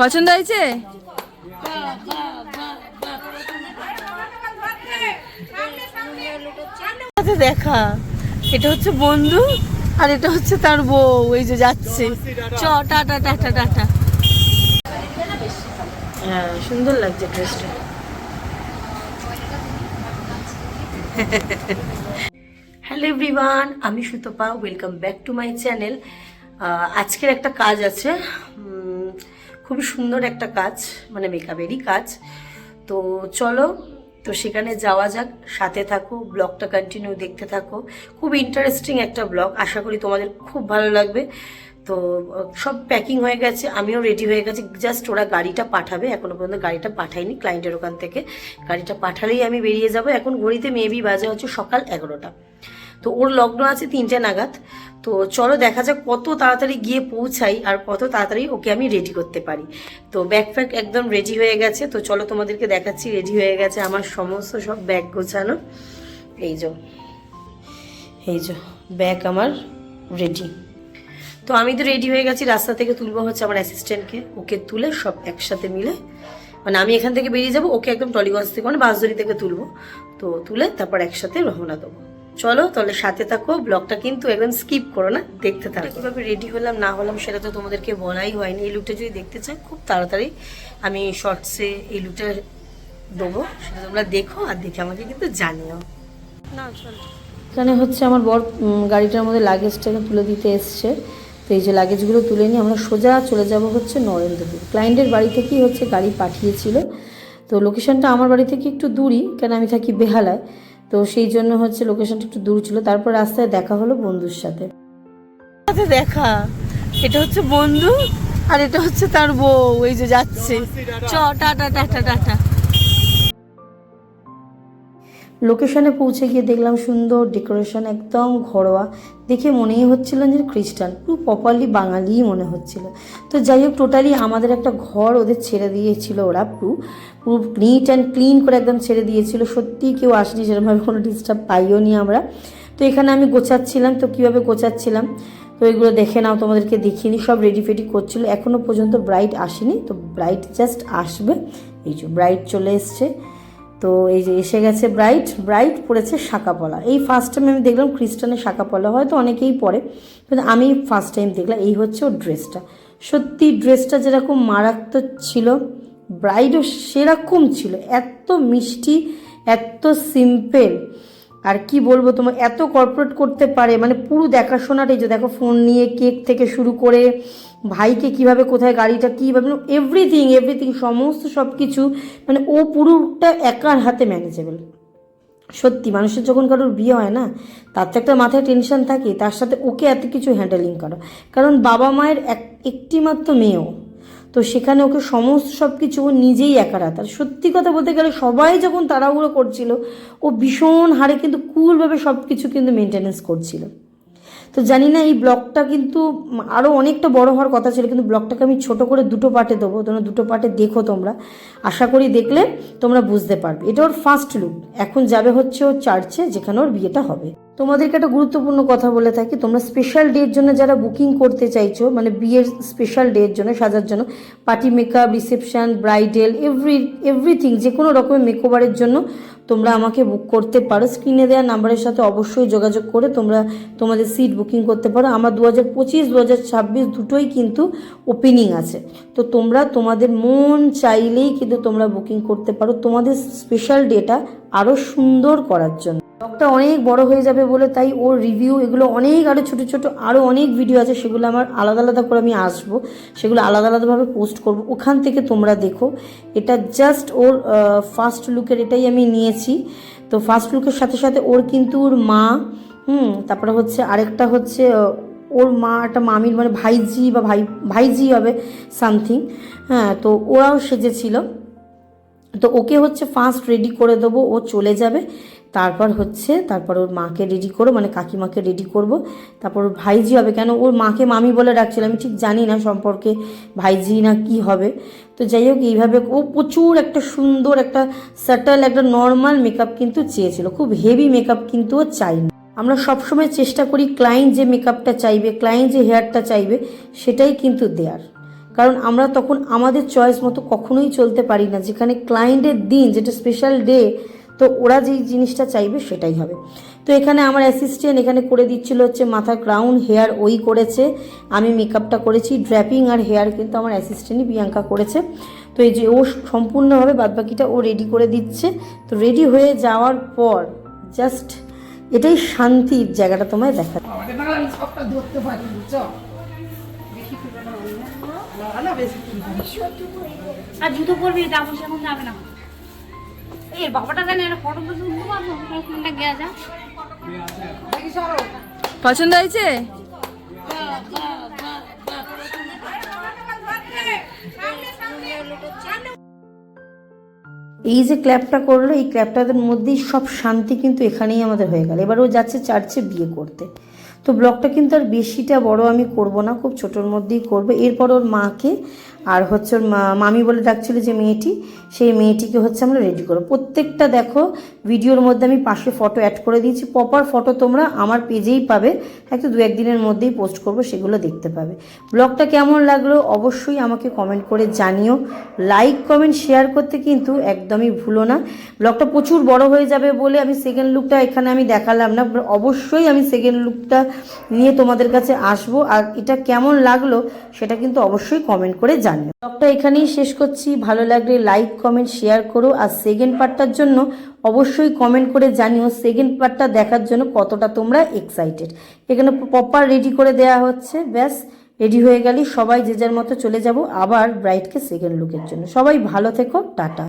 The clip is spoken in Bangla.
পছন্দ হয়েছে? দেখা। এটা হচ্ছে বন্ধু, আর এটা হচ্ছে তার বউ। এই যে যাচ্ছে। চ টাটা হ্যাঁ সুন্দর লাগছে ড্রেসটা। হ্যালো এভরিওয়ান, আমি Sutapa, welcome back to my channel. আজকের একটা কাজ আছে। খুবই সুন্দর একটা কাজ মানে মেকআপেরই কাজ। তো চলো, তো সেখানে যাওয়া যাক, সাথে থাকো, ব্লগটা কন্টিনিউ দেখতে থাকো। খুব ইন্টারেস্টিং একটা ব্লগ, আশা করি তোমাদের খুব ভালো লাগবে। তো, সব প্যাকিং হয়ে গেছে, আমিও রেডি হয়ে গেছি। জাস্ট ওরা গাড়িটা পাঠাবে, এখনও পর্যন্ত গাড়িটা পাঠায়নি ক্লায়েন্টের ওখান থেকে। গাড়িটা পাঠালেই আমি বেরিয়ে যাব। এখন ঘড়িতে মেবি বাজে হচ্ছে সকাল এগারোটা। তো ওর লগ্ন আছে তিনটে নাগাদ। তো চলো দেখা যাক কত তাড়াতাড়ি গিয়ে পৌঁছাই আর কত তাড়াতাড়ি ওকে আমি রেডি করতে পারি। তো ব্যাগ ফ্যাগ একদম রেডি হয়ে গেছে। তো চলো তোমাদেরকে দেখাচ্ছি রেডি হয়ে গেছে আমার সমস্ত সব ব্যাগ গোছানো। এই যে এই যে ব্যাগ আমার রেডি তো আমি তো রেডি হয়ে গেছি, রাস্তা থেকে তুলবো হচ্ছে আমার অ্যাসিস্ট্যান্টকে ওকে তুলে সব একসাথে মিলে মানে আমি এখান থেকে বেরিয়ে যাব, ওকে একদম টলিগঞ্জ থেকে মানে বাসদড়ি থেকে তুলবো। তো তুলে তারপর একসাথে রওনা দেবো। চলো তাহলে সাথে থাকো ব্লগটা কিন্তু একদম স্কিপ করো না দেখতে থাকো। কীভাবে রেডি হলাম না হলাম সেটা তো তোমাদেরকে বলাই হয়নি। এই লুকটা যদি দেখতে চাই খুব তাড়াতাড়ি আমি শর্টসে এই লুকটা দেবো সেটা তোমরা দেখো আর দেখে আমাকে কিন্তু জানিও। না চলো। এখানে হচ্ছে আমার বর গাড়িটার মধ্যে লাগেজটাকে তুলে দিতে এসছে। তো এই যে লাগেজগুলো তুলে নিয়ে আমরা সোজা চলে যাব হচ্ছে নরেন্দ্রপুর। ক্লায়েন্টের বাড়ি থেকেই হচ্ছে গাড়ি পাঠিয়েছিল। তো লোকেশনটা আমার বাড়ি থেকে একটু দূরই কেন আমি থাকি বেহালায়। তো সেই জন্য হচ্ছে লোকেশনটা একটু দূর ছিল। তারপর রাস্তায় দেখা হলো বন্ধুর সাথে। দেখা। এটা হচ্ছে বন্ধু আর এটা হচ্ছে তার বউ। এই যে যাচ্ছে। চ টাটা টাটা টাটা লোকেশনে পৌঁছে গিয়ে দেখলাম সুন্দর ডেকোরেশন, একদম ঘরোয়া। দেখে মনেই হচ্ছিল যে খ্রিস্টান, পুরো প্রপারলি বাঙালিই মনে হচ্ছিল। তো যাই হোক টোটালি আমাদের একটা ঘর ওদের ছেড়ে দিয়েছিল ওরা, পুরো পুরো নিট অ্যান্ড ক্লিন করে একদম ছেড়ে দিয়েছিল। সত্যিই কেউ আসেনি সেরকমভাবে, কোনো ডিস্টার্ব পাইও নি আমরা। তো এখানে আমি গোছাচ্ছিলাম, তো কীভাবে গোছাচ্ছিলাম? তো এগুলো দেখে নাও, তোমাদেরকে দেখিনি সব রেডি ফেডি করছিল। এখনও পর্যন্ত ব্রাইট আসেনি, তো ব্রাইট জাস্ট আসবে। এই যে ব্রাইট চলে এসছে। তো এই যে এসে গেছে ব্রাইট ব্রাইট পড়েছে শাঁকা পলা এই ফার্স্ট টাইম আমি দেখলাম খ্রিস্টানের শাঁকা পলা হয়তো অনেকেই পরে কিন্তু আমি ফার্স্ট টাইম দেখলাম, এই হচ্ছে ওর ড্রেসটা সত্যি ড্রেসটা যেরকম মারাত্মক ছিল ব্রাইডও সেরকম ছিল, এত মিষ্টি, এত সিম্পল আর কি বলব তোমার এত কর্পোরেট করতে পারে মানে পুরো দেখাশোনাটাই যে দেখো ফোন নিয়ে কেক থেকে শুরু করে ভাইকে কীভাবে, কোথায় গাড়িটা কীভাবে এভরিথিং এভরিথিং সমস্ত সব কিছু মানে ও পুরোটা একার হাতে ম্যানেজেবল সত্যি, মানুষের যখন কারোর বিয়ে হয় না, তার তো একটা মাথায় টেনশন থাকে, তার সাথে ওকে এত কিছু হ্যান্ডেলিং করা। কারণ বাবা মায়ের এক একটি মাত্র মেয়েও, তো সেখানে ওকে সমস্ত সব কিছু ও নিজেই একা রাত আর সত্যি কথা বলতে গেলে সবাই যখন তাড়াহুড়ো করছিল, ও ভীষণ হারে কিন্তু কুলভাবে সব কিছু কিন্তু মেনটেনেন্স করছিল। তো জানি না, এই ব্লগটা কিন্তু আরও অনেকটা বড় হওয়ার কথা ছিল, কিন্তু ব্লগটাকে আমি ছোট করে দুটো পার্টে দেবো, তোমরা দুটো পার্টে দেখো তোমরা। আশা করি দেখলে তোমরা বুঝতে পারবে। এটা ওর ফার্স্ট লুক এখন যাবে হচ্ছে ওর চার্চে যেখানে ওর বিয়েটা হবে। তোমাদেরকে একটা গুরুত্বপূর্ণ কথা বলে থাকি, তোমরা স্পেশাল ডের জন্য যারা বুকিং করতে চাইছো মানে বিয়ের স্পেশাল ডের জন্য, সাজার জন্য party makeup reception bridal every everything যে কোনো রকমের মেকওভারের জন্য তোমরা আমাকে বুক করতে পারো। স্ক্রিনে দেওয়া নাম্বারের সাথে অবশ্যই যোগাযোগ করে তোমরা তোমাদের সিট বুকিং করতে পারো। আমার দু হাজার পঁচিশ দু হাজার ছাব্বিশ দুটোই কিন্তু ওপেনিং আছে। তো তোমরা তোমাদের মন চাইলেই কিন্তু তোমরা বুকিং করতে পারো। তোমাদের স্পেশাল ডেটা আরও সুন্দর করার জন্য। ব্লগটা অনেক বড় হয়ে যাবে বলে তাই ওর রিভিউ এগুলো অনেক আরও ছোটো ছোটো আরও অনেক ভিডিও আছে, সেগুলো আমার আলাদা আলাদা করে আমি আসব। সেগুলো আলাদা আলাদাভাবে পোস্ট করব। ওখান থেকে তোমরা দেখো। এটা জাস্ট ওর ফার্স্ট লুকের এটাই আমি নিয়েছি। তো ফার্স্ট লুকের সাথে সাথে ওর কিন্তু ওর মা, হুম, তারপরে হচ্ছে আরেকটা হচ্ছে ওর মা একটা মামির মানে ভাইজি বা ভাই, ভাইজি হবে সামথিং হ্যাঁ তো ওরাও সেজেছিল। তো ওকে হচ্ছে ফার্স্ট রেডি করে দেবো, ও চলে যাবে। তারপর হচ্ছে তারপর ওর মাকে রেডি করো মানে কাকিমাকে রেডি করব। তারপর ওর ভাইজি হবে কেন? ওর মাকে মামি বলে ডাকছিল, আমি ঠিক জানি না সম্পর্কে ভাইজি না কি হবে। তো যাই হোক, এইভাবে ও প্রচুর একটা সুন্দর, একটা সাটল একটা নর্মাল মেকআপ কিন্তু চেয়েছিল। খুব হেভি মেকআপ কিন্তু ও চাইনি আমরা সবসময় চেষ্টা করি ক্লায়েন্ট যে মেকআপটা চাইবে ক্লায়েন্ট যে হেয়ারটা চাইবে, সেটাই কিন্তু দেয়ার। কারণ আমরা তখন আমাদের চয়েস মতো কখনোই চলতে পারি না। যেখানে ক্লায়েন্টের দিন, যেটা স্পেশাল ডে তো ওরা যেই জিনিসটা চাইবে সেটাই হবে। তো এখানে আমার অ্যাসিস্ট্যান্ট এখানে করে দিচ্ছিল হচ্ছে মাথার ক্রাউন হেয়ার ওই করেছে। আমি মেকআপটা করেছি ড্র্যাপিং আর হেয়ার কিন্তু আমার অ্যাসিস্ট্যান্টই প্রিয়াঙ্কা করেছে। তো এই যে ও সম্পূর্ণভাবে বাদবাকিটা ও রেডি করে দিচ্ছে। তো রেডি হয়ে যাওয়ার পর জাস্ট এটাই শান্তির জায়গাটা তোমায় দেখা। আর জুতো পরবি তারপর সেখন যাবে না। এই বাবাটা জানে একটা ফটো তো তুলতে পারব ফোনটা গিয়ে যা পছন্দ হয়েছে? এই যে ক্ল্যাপটা করল এই ক্ল্যাপটাদের মধ্যেই সব শান্তি কিন্তু এখানেই আমাদের হয়ে গেল। এবার ও যাচ্ছে চার্চে বিয়ে করতে। তো ব্লগটা কিন্তু আর বেশিটা বড় আমি করব না খুব ছোটোর মধ্যেই করব। এরপর ওর মাকে আর হচ্ছে মামি বলে ডাকছিল যে মেয়েটি, সেই মেয়েটিকে হচ্ছে আমরা রেডি করব। প্রত্যেকটা দেখো ভিডিওর মধ্যে আমি পাশে ফটো অ্যাড করে দিয়েছি। প্রপার ফটো তোমরা আমার পেজেই পাবে। একটু দু একদিনের মধ্যেই পোস্ট করব, সেগুলো দেখতে পাবে। ব্লগটা কেমন লাগল অবশ্যই আমাকে কমেন্ট করে জানিও। লাইক কমেন্ট শেয়ার করতে কিন্তু একদমই ভুলো না। ব্লগটা প্রচুর বড় হয়ে যাবে বলে আমি সেকেন্ড লুকটা এখানে আমি দেখালাম না। অবশ্যই আমি সেকেন্ড লুকটা নিয়ে তোমাদের কাছে আসব। আর এটা কেমন লাগল সেটা কিন্তু অবশ্যই কমেন্ট করে জানিও ব্লগটা এখানেই শেষ করছি। ভালো লাগলে লাইক কমেন্ট শেয়ার করো। আর সেকেন্ড পার্টটার জন্য অবশ্যই কমেন্ট করে জানিও সেকেন্ড পার্টটা দেখার জন্য কতটা তোমরা এক্সাইটেড এখানে প্রপার রেডি করে দেয়া হচ্ছে। ব্যাস রেডি হয়ে গেলে। সবাই যে যার মতো চলে যাব। আবার ব্রাইটকে সেকেন্ড লুকের জন্য। সবাই ভালো থেকো। টাটা।